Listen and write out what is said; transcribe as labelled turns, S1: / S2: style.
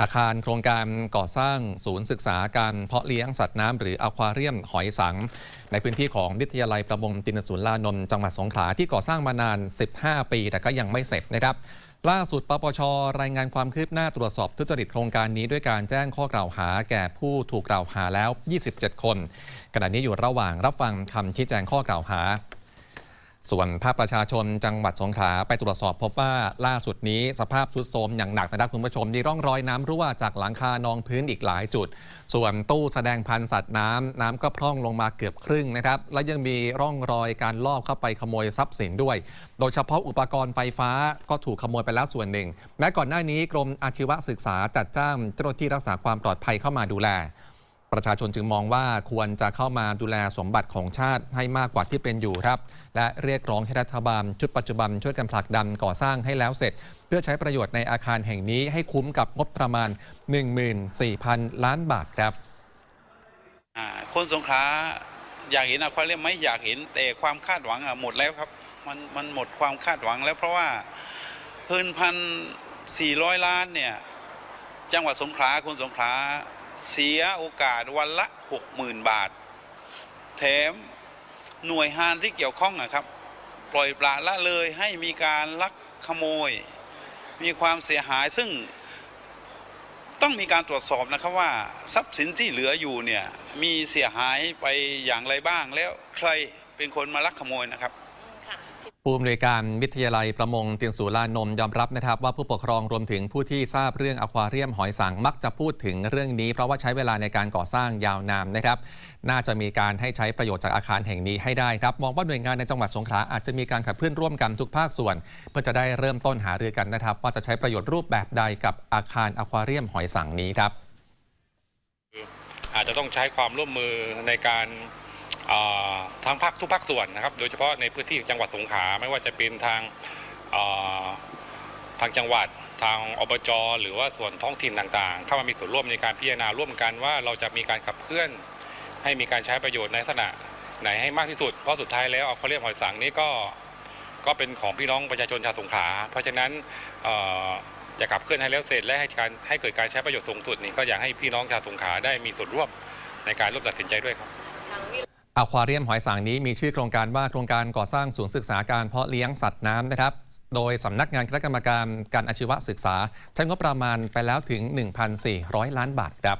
S1: อาคารโครงการก่อสร้างศูนย์ศึกษาการเพาะเลี้ยงสัตว์น้ำหรืออควาเรียมหอยสัง ในพื้นที่ของวิทยาลัยประมงตินสุรานนท์จังหวัดสงขลาที่ก่อสร้างมานาน 15 ปี แต่ก็ยังไม่เสร็จนะครับล่าสุด ปปช รายงานความคืบหน้าตรวจสอบทุจริตโครงการนี้ด้วยการแจ้งข้อกล่าวหาแก่ผู้ถูกกล่าวหาแล้ว 27 คน ขณะนี้อยู่ระหว่างรับฟังคำชี้แจงข้อกล่าวหา ส่วนภาคประชาชนจังหวัดสงขลาไปตรวจสอบพบว่าล่าสุดนี้สภาพทรุดโทรมอย่างหนักนะครับคุณผู้ชมมีร่องรอยน้ำรั่วจากหลังคานองพื้นอีกหลายจุด ส่วนตู้แสดงพันธุ์สัตว์น้ำน้ำก็พร่องลงมาเกือบครึ่งนะครับ และยังมีร่องรอยการลอบเข้าไปขโมยทรัพย์สินด้วย โดยเฉพาะอุปกรณ์ไฟฟ้าก็ถูกขโมยไปแล้วส่วนหนึ่ง แม้ก่อนหน้านี้กรมอาชีวศึกษาจัดจ้างเจ้าหน้าที่รักษาความปลอดภัยเข้ามาดูแล ประชาชนจึงมองว่าควรจะเข้ามาดูแลสมบัติของชาติให้มากกว่าที่เป็นอยู่ครับ และเรียกร้องให้รัฐบาลชุดปัจจุบันช่วยกันผลักดันก่อสร้างให้แล้วเสร็จ เพื่อใช้ประโยชน์ในอาคารแห่งนี้ให้คุ้มกับงบประมาณ 14,000 ล้านบาทครับ
S2: คนสงขลาอยากเห็นอควาเรียมไหมอยากเห็นแต่ความคาดหวังอะหมดแล้วครับมันมันหมดความคาดหวังแล้วเพราะว่าพิ่นพันสี่ร้อยล้านเนี่ยจังหวัดสงขลาคนสงขลา เสียโอกาสวันละหกหมื่นบาท แถมหน่วยงานที่เกี่ยวข้องอะครับ ปล่อยปละละเลยให้มีการลักขโมย มีความเสียหายซึ่งต้องมีการตรวจสอบนะครับว่าทรัพย์สินที่เหลืออยู่เนี่ยมีเสียหายไปอย่างไรบ้างแล้วใครเป็นคนมาลักขโมยนะครับ
S1: ผู้อำนวยการวิทยาลัยประมงเตียนสุรานนท์ยอมรับนะครับ ว่าผู้ปกครองรวมถึงผู้ที่ทราบเรื่องอควาเรียมหอยสังมักจะพูดถึงเรื่องนี้ เพราะว่าใช้เวลาในการก่อสร้างยาวนานนะครับ น่าจะมีการให้ใช้ประโยชน์จากอาคารแห่งนี้ให้ได้ครับ มองว่าหน่วยงานในจังหวัดสงขลาอาจจะมีการขับเคลื่อนร่วมกันทุกภาคส่วน เพื่อจะได้เริ่มต้นหารือกันนะครับ ว่าจะใช้ประโยชน์รูปแบบใดกับอาคารอควาเรียมหอยสังนี้ครับ
S3: อาจจะต้องใช้ความร่วมมือในการ ทางภาคทุกภาคส่วนนะครับ โดยเฉพาะในพื้นที่จังหวัดสงขลาไม่ว่าจะเป็นทางทางจังหวัดทางอบจหรือว่าส่วนท้องถิ่นต่างๆ เข้ามามีส่วนร่วมในการพิจารณาร่วมกันว่าเราจะมีการขับเคลื่อน ให้มีการใช้ประโยชน์ในลักษณะไหนให้มากที่สุด เพราะสุดท้ายแล้วเอาเขาเรียกหอยสังนี้ก็ก็เป็นของพี่น้องประชาชนชาวสงขลาเพราะฉะนั้นจะขับเคลื่อนให้แล้วเสร็จและให้การให้เกิดการใช้ประโยชน์สูงสุดนี่ก็อยากให้พี่น้องชาวสงขลาได้มีส่วนร่วมในการร่วมตัดสินใจด้วยครับ
S1: อควาเรียมหอยสังนี้มีชื่อโครงการว่าโครงการก่อสร้างศูนย์ศึกษาการเพาะเลี้ยงสัตว์น้ำนะครับ โดยสำนักงานคณะกรรมการการอาชีวศึกษา ใช้งบประมาณไปแล้วถึง 1,400 ล้านบาทครับ